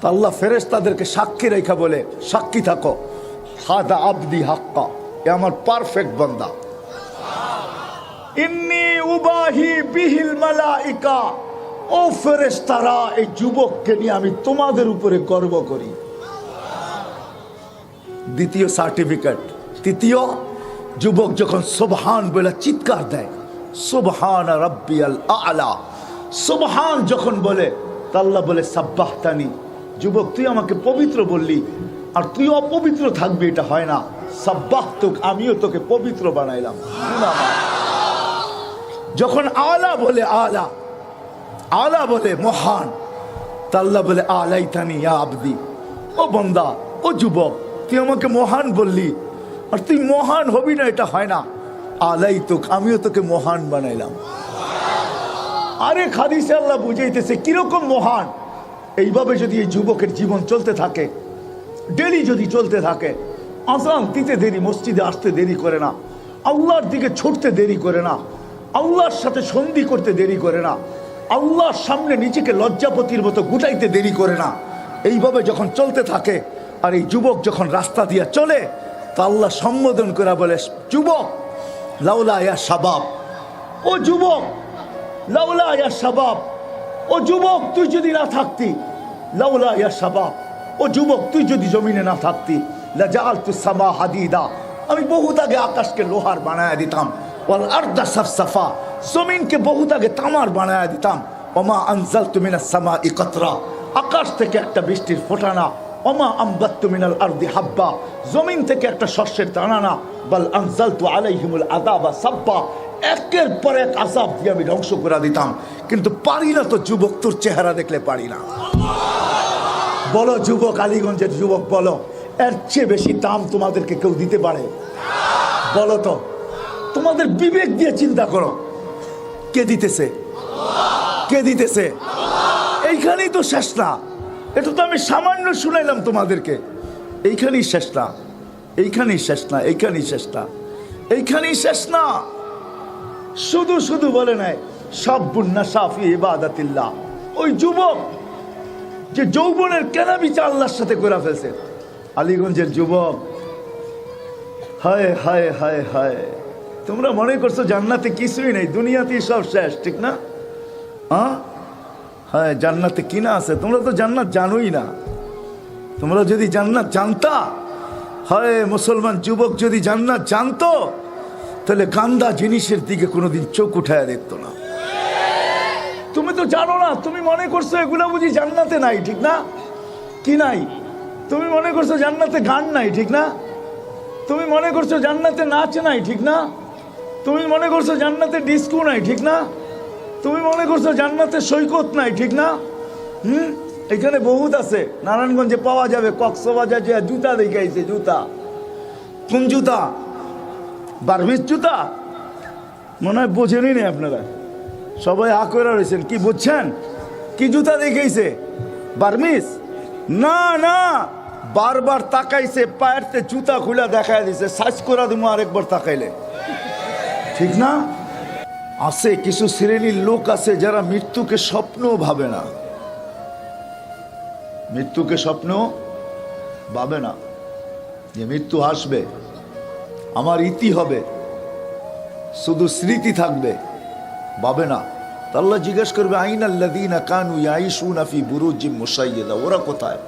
তা আল্লাহ ফেরেস তাদেরকে সাক্ষী রেখা বলে, সাক্ষী থাকো। হাদা আবদি হাক্কা। এ আমার পারফেক্ট বন্দা। ইন্নি উবাহি বিহিল মালাইকা। ও ফেরেশতারা, এই যুবককে নিয়ে আমি তোমাদের উপরে গর্ব করি। দ্বিতীয় সার্টিফিকেট। তৃতীয়, যুবক যখন সোবহান বলে চিৎকার দেয়, সোবহান রব্বিয়াল আলা। সোবহান যখন বলে, তাল্লা বলে, সাব্বাহতানি যুবক, তুই আমাকে পবিত্র বললি, আর তুই অপবিত্র থাকবি, এটা হয় না। সাব্বাহ তোক, আমিও তোকে পবিত্র বানাইলাম। যখন আলা বলে আলা আলা বলে মহান, তাল্লা বলে আলাই তানি আবদি। ও বন্দা, ও যুবক, তুই আমাকে মহান বললি, আর তুই মহান হবি না, এটা হয় না। আলাই তোক, আমিও তোকে মহান বানাইলাম। আরে খাদিসে আল্লাহ বুঝাইতেছে, কীরকম মহান? এইভাবে যদি এই যুবকের জীবন চলতে থাকে ডেলি যদি চলতে থাকে আসান দিতে দেরি, মসজিদে আসতে দেরি করে না, আল্লাহর দিকে ছুটতে দেরি করে না, আল্লাহর সাথে সন্ধি করতে দেরি করে না, আল্লাহর সামনে নিজেকে লজ্জাপতির মতো গুটাইতে দেরি করে না, এইভাবে যখন চলতে থাকে আর এই যুবক যখন রাস্তা দিয়ে চলে, তা আল্লাহ সম্বোধন করে বলে, যুবক, লাউলা ইয়া সাবাব ও যুবক, লাউলা ইয়া সাবাব ও যুবক, তুই যদি না থাকতি, লাউলা ইয়া সাবাব ও যুবক, তুই যদি জমিনে না থাকতি লাজাল তু সামা হাদিদা, আমি বহুত আগে আকাশকে লোহার বানায় দিতাম, ওয়াল আরদা সাফসাফা, জমিনকে বহুত আগে তামার বানায় দিতাম, ওমা আনজাল তুমিনা সামা ইকতরা আকাশ থেকে একটা বৃষ্টির ফোটানা, ওমা আম্বাত্তু মিনাল আরদি হাব্বা, জমিন থেকে একটা শস্যের দানানা, বল আনজাল তু আলাইহিমুল আদাবা সাব্বা, একের পর এক আজাব দিয়ে আমি ধ্বংস করে দিতাম। কিন্তু পারি না তো যুবক তোর চেহারা দেখলে পারি না। বলো যুবক আলীগঞ্জের যুবক, বলো, এর চেয়ে বেশি দাম তোমাদেরকে কেউ দিতে পারে? বলো তো, তোমাদের বিবেক দিয়ে চিন্তা করো। কে দিতেছে? কে দিতেছে? এইখানেই তো শেষ না। এটা তো আমি সামান্য শুনাইলাম তোমাদেরকে। এইখানেই শেষ না। এইখানেই শেষ না। এইখানেই শেষ না। এইখানেই শেষ না। শুধু শুধু বলে নাই সব বুন্না সাফি ইবাদাতিল্লাহ। ওই যুবক যে যৌবনের কেনা বিচার আল্লাহর সাথে করে ফেলছে। আলীগঞ্জের যুবক, হায় হায় হায় হায়। তোমরা মনে করছ জান্নাতে কিছুই নেই, দুনিয়াতেই সব শেষ, ঠিক না? হ্যাঁ হ্যাঁ জান্নাতে কিনা আছে? তোমরা তো জান্নাত জানোই না। তোমরা যদি জান্নাত জানতা, হয়, মুসলমান যুবক যদি জান্নাত জানতো, তাহলে গান্দা জিনিসের দিকে কোনোদিন চোখ উঠায় দেখতো না। তো জানো না, তুমি মনে করছ এগুলো বুঝি জান্নাতে নাই, ঠিক না? কি নাই? তুমি মনে করছ জান্নাতে গান নাই, ঠিক না? তুমি মনে করছ জান্নাতে নাচ নাই, ঠিক না? তুমি মনে করছ জান্নাতে ডিস্কো নাই, ঠিক না? তুমি মনে করছ জান্নাতে সৈকত নাই, ঠিক না? হুম? এখানে বহুত আছে। নারায়ণগঞ্জে পাওয়া যাবে, কক্সবাজার যে জুতা দেখাইছে, জুতা। কোন জুতা? বার্মিস জুতা? মনে হয় বোঝেনই নেই আপনারা। সবাই আ করে রয়েছেন কি বুঝছেন? কি জুতা দেখাইছে? বার্মিস না না, বারবার তাকাইছে পায়েরতে জুতা খুলে দেখাই দিছে, সাইজ করে দিব আরেকবার তাকাইলে। ঠিক না? আছে কিছু শ্রেণির লোক আছে যারা মৃত্যুকে স্বপ্নও ভাবে না। মৃত্যুকে স্বপ্ন ভাবে না। যে মৃত্যু আসবে, আমার ইতি হবে, শুধু স্মৃতি থাকবে। ভাবে না। আল্লাহ জিজ্ঞেস করবে আইন আল্লাদিনা কানু ইয়াইশুনা ফি বুরুজিম মুসাইয়েদা ওরা কোথায়?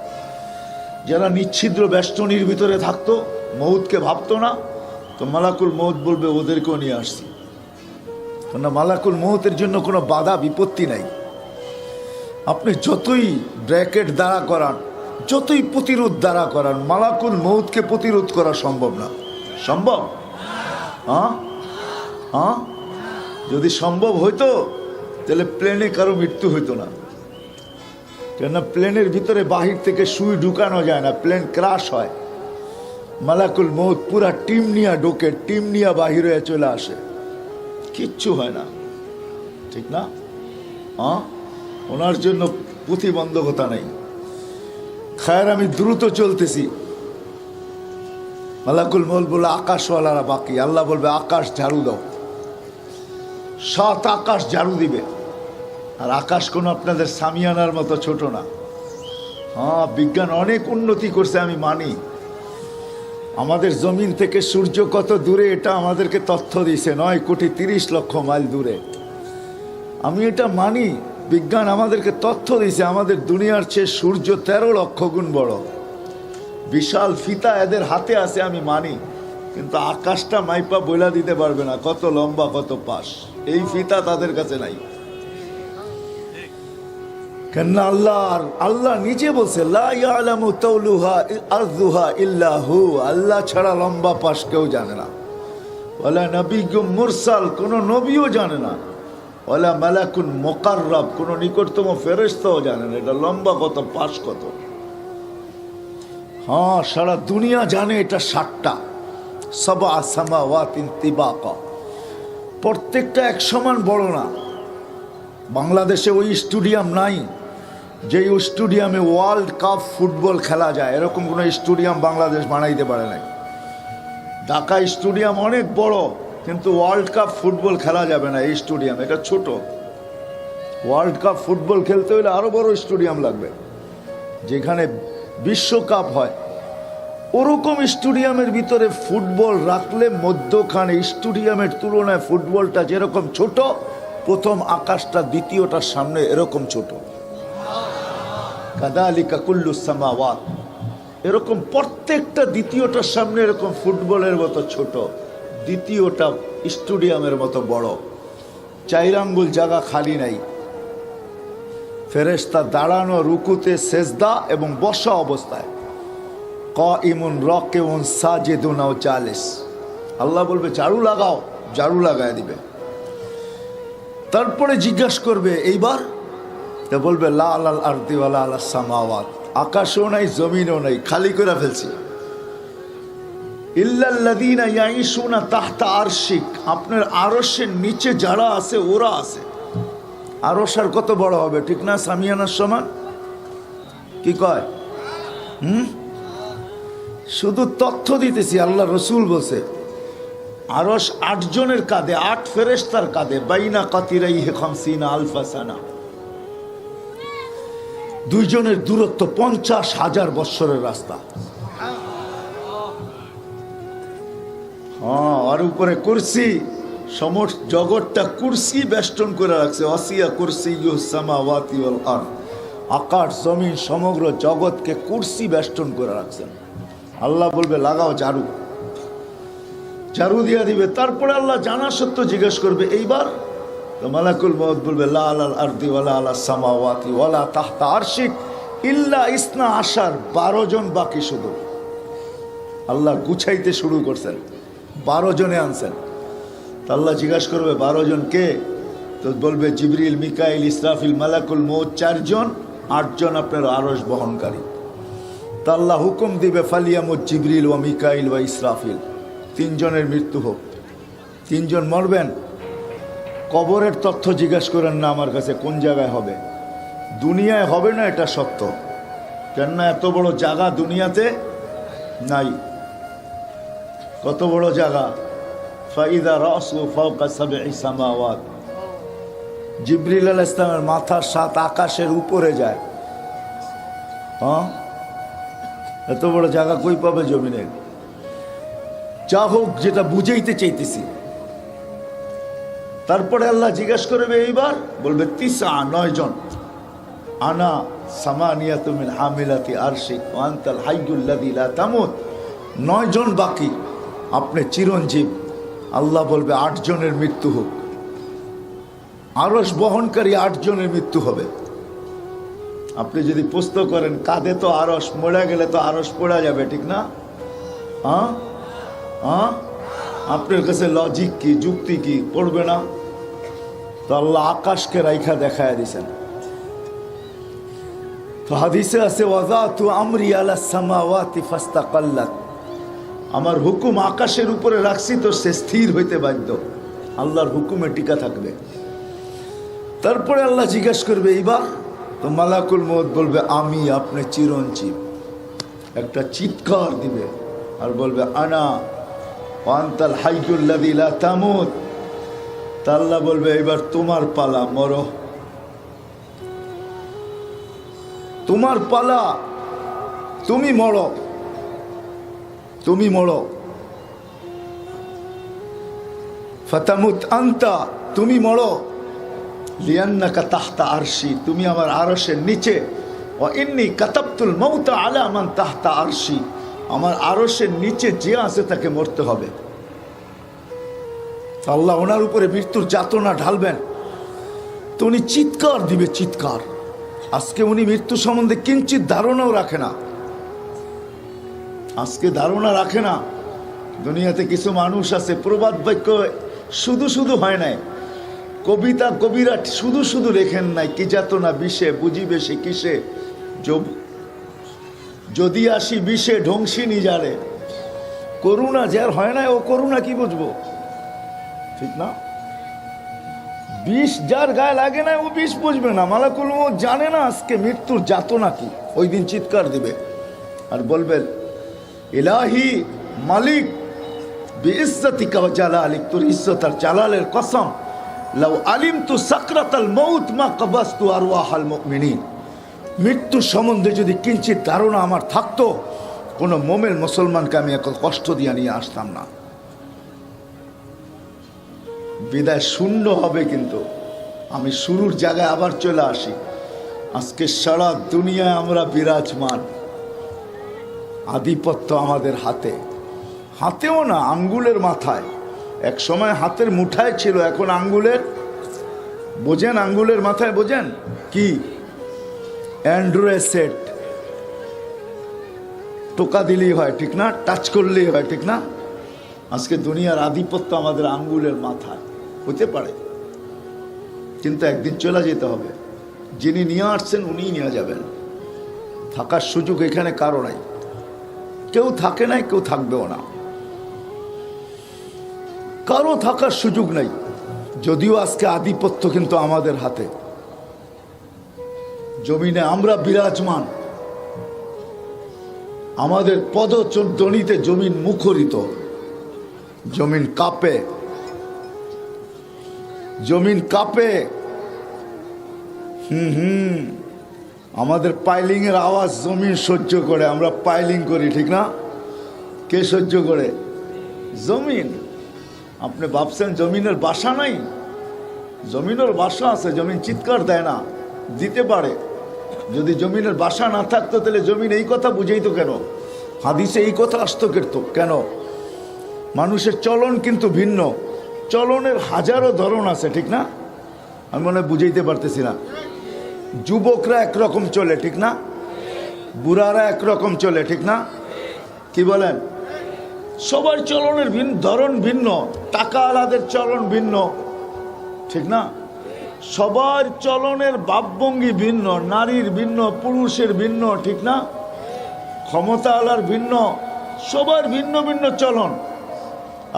যারা নিচ্ছিদ্র বেষ্টনীর ভিতরে থাকতো মৌতকে ভাবতো না, তো মালাকুল মৌত বলবে, ওদেরকেও নিয়ে আসছি। কেননা মালাকুল মৌতের জন্য কোনো বাধা, বিপত্তি নাই। আপনি যতই ব্র্যাকেট দ্বারা করান, যতই প্রতিরোধ দ্বারা করান, মালাকুল মৌতকে প্রতিরোধ করা সম্ভব না। সম্ভব? হ্যাঁ হ্যাঁ যদি সম্ভব হইতো, তাহলে প্লেনে কারও মৃত্যু হইতো না। কেননা প্লেনের ভিতরে বাহির থেকে সুই ঢুকানো যায় না, প্লেন ক্রাশ হয়। মালাকুল মৌত পুরা টিম নিয়ে ঢোকে, টিম নিয়ে বাহির হয়ে চলে আসে। কিচ্ছু হয় না। ঠিক না? হ্যাঁ ওনার জন্য প্রতিবন্ধকতা নেই। খায়ের, আমি দ্রুত চলতেছি। মালাকুল মৌল বলে, আকাশওয়ালারা বাকি। আল্লাহ বলবে, আকাশ ঝাড়ু দাও। সাত আকাশ ঝাড়ু দিবে। আর আকাশ কোনো আপনাদের সামিয়ানার মতো ছোট না। হ্যাঁ বিজ্ঞান অনেক উন্নতি করছে, আমি মানি। আমাদের জমিন থেকে সূর্য কত দূরে, এটা আমাদেরকে তথ্য দিছে নয় কোটি তিরিশ লক্ষ মাইল দূরে। আমি এটা মানি, বিজ্ঞান আমাদেরকে তথ্য দিছে আমাদের দুনিয়ার চেয়ে সূর্য তেরো লক্ষ গুণ বড়। বিশাল ফিতা এদের হাতে আছে, আমি মানি। কিন্তু আকাশটা মাইপা বইলা দিতে পারবে না, কত লম্বা, কত পাশ। এই ফিতা তাদের কাছে নাই। কেননা আল্লাহ আর আল্লাহ নিজে বলছে, লা ইয়ালামু তাওলুহা আরদুহা ইল্লা হু। আল্লাহ ছাড়া লম্বা পাশ কেউ জানে না। ওয়ালা নবিগুম মুরসাল, কোন নবীও জানে না। ওয়ালা মালাকুন মোকাররব, কোন নিকটতম ফেরেশতাও জানে না। এটা লম্বা কত, পাশ কত? হ্যাঁ সারা দুনিয়া জানে এটা সাতটা। সবা সামাওয়াতিন তিবাকা। প্রত্যেকটা এক সমান বড় না। বাংলাদেশে ওই স্টেডিয়াম নাই, যেই স্টেডিয়ামে ওয়ার্ল্ড কাপ ফুটবল খেলা যায়। এরকম কোনো স্টেডিয়াম বাংলাদেশ বানাইতে পারে নাই। ঢাকা স্টেডিয়াম অনেক বড়, কিন্তু ওয়ার্ল্ড কাপ ফুটবল খেলা যাবে না এই স্টেডিয়াম, এটা ছোট। ওয়ার্ল্ড কাপ ফুটবল খেলতে হলে আরও বড় স্টেডিয়াম লাগবে, যেখানে বিশ্বকাপ হয়। ওরকম স্টেডিয়ামের ভিতরে ফুটবল রাখলে মধ্যখানে স্টেডিয়ামের তুলনায় ফুটবলটা যেরকম ছোট, প্রথম আকাশটা, দ্বিতীয়টার সামনে এরকম ছোট। কাদালিকা কুল্লু সামাওয়াত। এরকম প্রত্যেকটা দ্বিতীয়টার সামনে এরকম ফুটবলের মতো ছোট, দ্বিতীয়টা স্টেডিয়ামের মতো বড়। চাইরাঙ্গুল জায়গা খালি নাই। ফেরেস্তা দাঁড়ানো রুকুতে সেজদা এবং বসা অবস্থায়। ক ইমুন রক এবং সাজেদুনাও চালিস। আল্লাহ বলবে, ঝাড়ু লাগাও, ঝাড়ু লাগায় দিবে। তারপরে জিজ্ঞাসা করবে, এইবার? তা বলবে, লা আল আরদিওয়ালা আল্লাহ সামাওয়াত। আকাশও নাই, জমিনও নাই, খালি করে ফেলছি। আরশিক। আপনার আরশের নিচে যারা আছে, ওরা আছে। আরশ আর কত বড় হবে, ঠিক না সামিয়ানার সমান? কি কয়? হুম? শুধু তথ্য দিতেছি, আল্লাহ রসুল বলছে আরস আটজনের কাঁধে, আট ফেরেস্তার কাঁধে, বাইনা কাতিরাই হেখম সিনা। আলফাসানা দুইজনের দূরত্ব পঞ্চাশ হাজার বৎসরের রাস্তা। হ্যাঁ আর উপরে কুরসি, সমস্ত জগৎটা কুরসি বেষ্টন করে রাখছে অসিয়া কুরসি সামাওয়াতি ওয়াল আরদ। আকাশ, জমিন, সমগ্র জগৎকে কুরসি বেষ্টন করে রাখছেন। আল্লাহ বলবে, লাগাও ঝাড়ু। ঝাড়ু দিয়া দিবে, তারপরে আল্লাহ জানা সত্য জিজ্ঞেস করবে, এইবার? তো মালাকুল মত বলবে, লা ওয়ালা ইসনা আশার, বারো জন বাকি শুধু। আল্লাহ গুছাইতে শুরু করছেন, বারো জনে আনছেন। তো আল্লাহ জিজ্ঞাসা করবে, বারো জন কে? তো বলবে, জিবরিল, মিকাইল, ইসরাফিল, মালাকুল মৌত চারজন, আটজন আপনার আরস বহনকারী। তা আল্লাহ হুকুম দিবে ফালিয়ামুদ জিবরিল ও মিকাইল বা ইসরাফিল। তিনজনের মৃত্যু হোক। তিনজন মরবেন। কবরের তথ্য জিজ্ঞেস করেন, না, আমার কাছে কোন জায়গায় হবে? দুনিয়ায় হবে না, এটা সত্য। কেননা এত বড় জায়গা দুনিয়াতে নাই। কত বড় জায়গা? ফাইদা রসু ফাউকা সাবে সামাওয়াত। জিবরিল আল ইসলামের মাথার সাত আকাশের উপরে যায়। হ্যাঁ? এত বড় জায়গা কই পাবে জমিনের যা হোক, যেটা বুঝাইতে চাইতেছি। তারপরে আল্লাহ জিজ্ঞাসা করবে, এইবার? বলবে, তিসা, নয় জন। আনা সামানিয়া তুমিন হামিলাতি আরশিক ওয়ান্তাল হাইগুল্লাদি লা তামুত। নয় জন বাকি, আপনি চিরঞ্জীব। আল্লাহ বলবে, আট জনের মৃত্যু হোক। আরস বহনকারী আট জনের মৃত্যু হবে। আপনি যদি প্রশ্ন করেন, কাঁধে তো আরস মরে গেলে তো আরস পড়া যাবে, ঠিক না? হ্যাঁ? হ্যাঁ? আপনার কাছে লজিক কি, যুক্তি কি, পড়বে না? তো আল্লাহ আকাশকে রাইখা দেখায় দিছেন। তো হাদিসে আছে ওয়াজা তু আমরি আলা ফাস্তাকাল্লাত। আমার হুকুম আকাশের উপরে রাখছি, তো সে স্থির হইতে বাধ্য। আল্লাহর হুকুমে টিকা থাকবে। তারপরে আল্লাহ জিজ্ঞাসা করবে এইবার তো মালাকুল মত বলবে, আমি আপনি চিরঞ্জীব। একটা চিৎকার দিবে আর বলবে, আনা ওয়ান্তাল হাইকুল্লাদিলা তামুত। তা আল্লাহ বলবে, এবার তোমার পালা, মরো। তোমার পালা, তুমি মরো। তুমি মরো। ফতামুত আন্তা, তুমি মরো। লিয়ান্নাকা তাহতা আরশি তুমি আমার আরশের নিচে। ও ইন্নি কাতাবতুল মৌতা আলা মান তাহতা আরশি আমার আরশের নিচে যে আছে তাকে মরতে হবে। আল্লাহ ওনার উপরে মৃত্যুর যাতনা ঢালবেন। তো উনি চিৎকার দিবে, চিৎকার। আজকে উনি মৃত্যু সম্বন্ধে কিঞ্চিত ধারণাও রাখে না। আজকে ধারণা রাখে না। দুনিয়াতে কিছু মানুষ আছে, প্রবাদ বাক্য শুধু শুধু হয় নাই। কবিতা কবিরা শুধু শুধু লেখেন নাই, কি যাত না বিষে বুঝিবে সে কিসে? যদি আসি বিষে ধ্বংসী নিজারে। করুণা যার হয় না, ও করুণা কি বুঝব? ঠিক না? বিষ যার গায়ে লাগে না, ও বিষ বুঝবে না। মালাকুল ও জানে না আজকে মৃত্যুর যাতনা কি। ওই দিন চিৎকার দিবে। আর বলবেন ইলাহি মালিক, বিইজ্জতিকা ওয়া জালালিক, তোর ইজ্জত আর জালালের কসম। লাউ আলিমতু সাকরাতাল মউত মা কবাস্তু আরওয়াহাল মুমিনিন। মৃত্যু সম্বন্ধে যদি কিঞ্চিত ধারণা আমার থাকতো, কোনো মোমেল মুসলমানকে আমি এখন কষ্ট দিয়ে নিয়ে আসতাম না। বিদায় শূন্য হবে কিন্তু। আমি শুরুর জায়গায় আবার চলে আসি। আজকে সারা দুনিয়ায় আমরা বিরাজমান। আধিপত্য আমাদের হাতে। হাতেও না, আঙ্গুলের মাথায়। এক সময় হাতের মুঠায় ছিল, এখন আঙ্গুলের, বোঝেন আঙ্গুলের মাথায়, বোঝেন? কি? Android set. টোকা দিলেই হয়, ঠিক না? টাচ করলেই হয়, ঠিক না? আজকে দুনিয়ার আধিপত্য আমাদের আঙ্গুলের মাথায়। হতে পারে। কিন্তু একদিন চলে যেতে হবে। যিনি নিয়ে আসছেন, উনিই নিয়ে যাবেন। থাকার সুযোগ এখানে কারও নাই। কেউ থাকে নাই, কেউ থাকবেও না। কারও থাকার সুযোগ নাই। যদিও আজকে আধিপত্য কিন্তু আমাদের হাতে। জমিনে আমরা বিরাজমান। আমাদের পদচর্দনিতে জমিন মুখরিত। জমিন কাপে। জমিন কাপে। হুম হুম। আমাদের পাইলিং এর আওয়াজ জমিন সহ্য করে। আমরা পাইলিং করি, ঠিক না? কে সহ্য করে? জমিন। আপনি ভাবছেন জমিনের বাসা নাই? জমিনের বাসা আছে, জমিন চিৎকার দেয় না, দিতে পারে। যদি জমিনের বাসা না থাকতো, তাহলে জমিন এই কথা বুঝেই তো কেন? হাদিসে এই কথা আসতো কেতো কেন? মানুষের চলন কিন্তু ভিন্ন। চলনের হাজারো ধরন আছে, ঠিক না? আমি মনে বুঝাইতে পারতেছি না। যুবকরা একরকম চলে, ঠিক না? বুড়ারা একরকম চলে, ঠিক না? কি বলেন? সবার চলনের ভিন্ন ধরন ভিন্ন, টাকা আলাদের চলন ভিন্ন। ঠিক না? সবার চলনের ভাবভঙ্গি ভিন্ন, নারীর ভিন্ন, পুরুষের ভিন্ন, ঠিক না? ক্ষমতা আলার ভিন্ন, সবার ভিন্ন ভিন্ন চলন।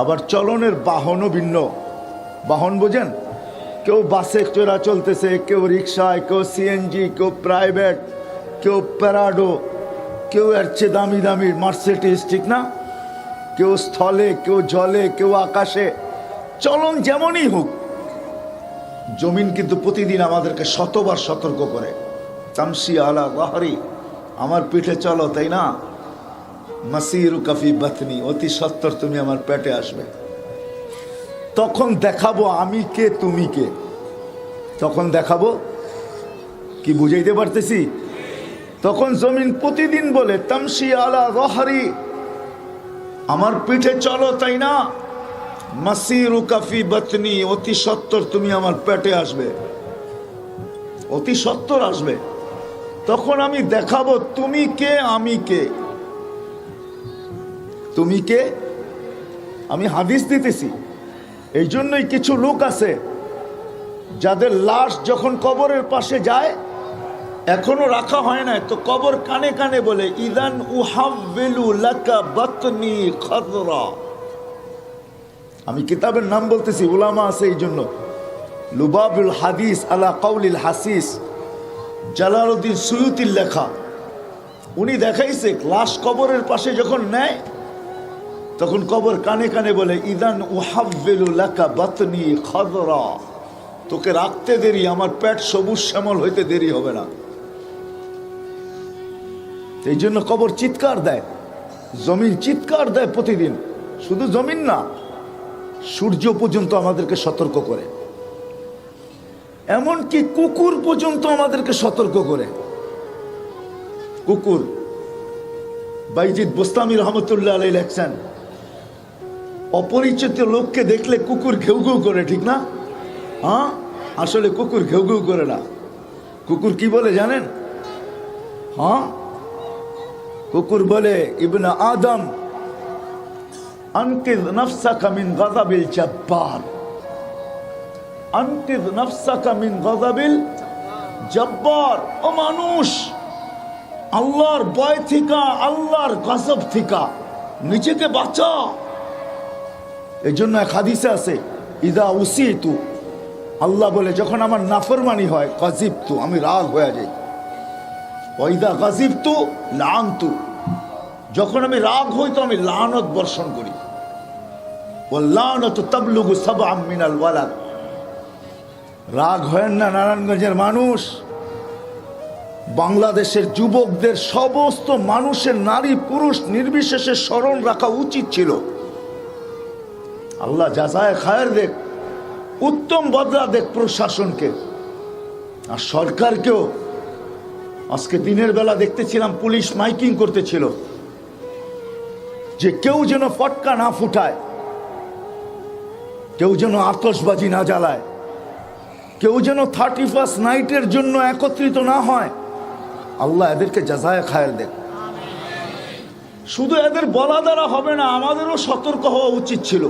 আবার চলনের বাহনও ভিন্ন। বাহন বোঝেন? কেউ বাসে চোরা চলতেছে, কেউ রিক্সায় কেউ সিএনজি, কেউ প্রাইভেট, কেউ প্যারাডো, কেউ এর চেয়ে দামি দামি মার্সিডিস ঠিক না? কেউ স্থলে, কেউ জলে, কেউ আকাশে। চলন যেমনই হোক, জমিন কিন্তু প্রতিদিন আমাদেরকে শতবার সতর্ক করে। তামসি আলা গাহারি আমার পিঠে চলো, তাই না? মাসিরু কাফি বাতনি, অতি সত্তর তুমি আমার পেটে আসবে। তখন দেখাবো আমি কে, তুমি কে। তখন দেখাবো, কি বুঝাইতে পারতেছি? তখন জমিন প্রতিদিন বলে, তামসি আলা রহারি আমার পিঠে চলো, তাই না? মাসিরু কাফি বাতনি, অতি সত্তর তুমি আমার পেটে আসবে। অতি সত্তর আসবে। তখন আমি দেখাবো তুমি কে, আমি কে। তুমি কে? আমি হাদিস দিতেছি। এই জন্যই কিছু লোক আছে, যাদের লাশ যখন কবরের পাশে যায় এখনও রাখা হয় না তো কবর কানে কানে বলে, ইদান উহাবেলু বাতনি আমি কিতাবের নাম বলতেছি, উলামা আছে এই জন্য। লুবাবুল হাদিস আলা কাউলিল হাসিস, জালালউদ্দিন সুয়ুতির লেখা। উনি দেখাইছে, লাশ কবরের পাশে যখন নেয়, তখন কবর কানে কানে বলে, ইদান উহাব্বেলু লাকা বাতনি খদরা। তোকে রাখতে দেরি, আমার পেট সবুজ শ্যামল হইতে দেরি হবে না। এই জন্য কবর চিৎকার দেয় জমিন চিৎকার দেয় প্রতিদিন। শুধু জমিন না, সূর্য পর্যন্ত আমাদেরকে সতর্ক করে। এমনকি কুকুর পর্যন্ত আমাদেরকে সতর্ক করে। কুকুর বাইজিৎ বোস্তামি রহমতুল্লাহ আলাই লেখছেন, অপরিচিত লোককে দেখলে কুকুর ঘেউ ঘেউ করে, ঠিক না? হ্যাঁ? আসলে কুকুর ঘেউ ঘেউ করে না। কুকুর কি বলে জানেন? হ্যাঁ? কুকুর বলে, ইবনা আদম মিন গাযাবিল জব্বার। আল্লাহর ভয় থিকা, আল্লাহর গজব থিকা, নিজেকে বাঁচা। এই জন্য এক হাদিসে আছে, ইদা উসিতু। আল্লাহ বলে, যখন আমার নাফরমানি হয় গজিব তু আমি রাগ হয়ে যাই। ওইদা গজিব তু লান তু যখন আমি রাগ হই, তো আমি লানত বর্ষণ করি। ও লানত তবলুগু সব মিনাল ওয়ালাদ। রাগ হয় না নারায়ণগঞ্জের মানুষ? বাংলাদেশের যুবকদের সমস্ত মানুষের নারী, পুরুষ নির্বিশেষে স্মরণ রাখা উচিত ছিল। আল্লাহ যাচায় খায়ের দেখ, উত্তম বদলা দেখ প্রশাসনকে। আর সরকারকেও আজকে দিনের বেলা দেখতেছিলাম পুলিশ মাইকিং করতেছিল। যে কেউ যেন ফটকা না ফুটায়, কেউ যেন আতসবাজি না জ্বালায়, কেউ যেন থার্টি ফার্স্ট নাইটের জন্য একত্রিত না হয়। আল্লাহ এদেরকে যাজায় খায়ের দেখ শুধু এদের বলা দ্বারা হবে না, আমাদেরও সতর্ক হওয়া উচিত ছিল।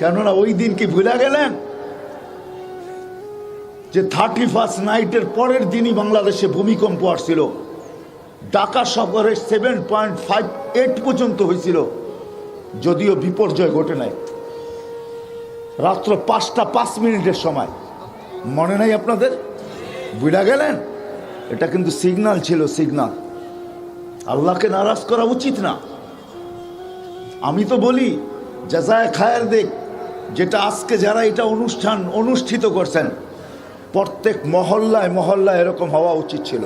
কেননা ওই দিন কি ভুলে গেলেন? যে থার্টি ফার্স্ট নাইটের পরের দিনই বাংলাদেশে ভূমিকম্প আসছিল। ঢাকা শহরে সেভেন পয়েন্ট ফাইভ এইট পর্যন্ত হয়েছিল। যদিও বিপর্যয় ঘটে নাই। রাত্র পাঁচটা পাঁচ মিনিটের সময়। মনে নাই আপনাদের? বুঝা গেলেন? এটা কিন্তু সিগনাল ছিল সিগনাল আল্লাহকে নারাজ করা উচিত না। আমি তো বলি যাজায় খায়ের দেখ যেটা আজকে যারা এটা অনুষ্ঠান, অনুষ্ঠিত করছেন প্রত্যেক মহল্লায় মহল্লায় এরকম হওয়া উচিত ছিল।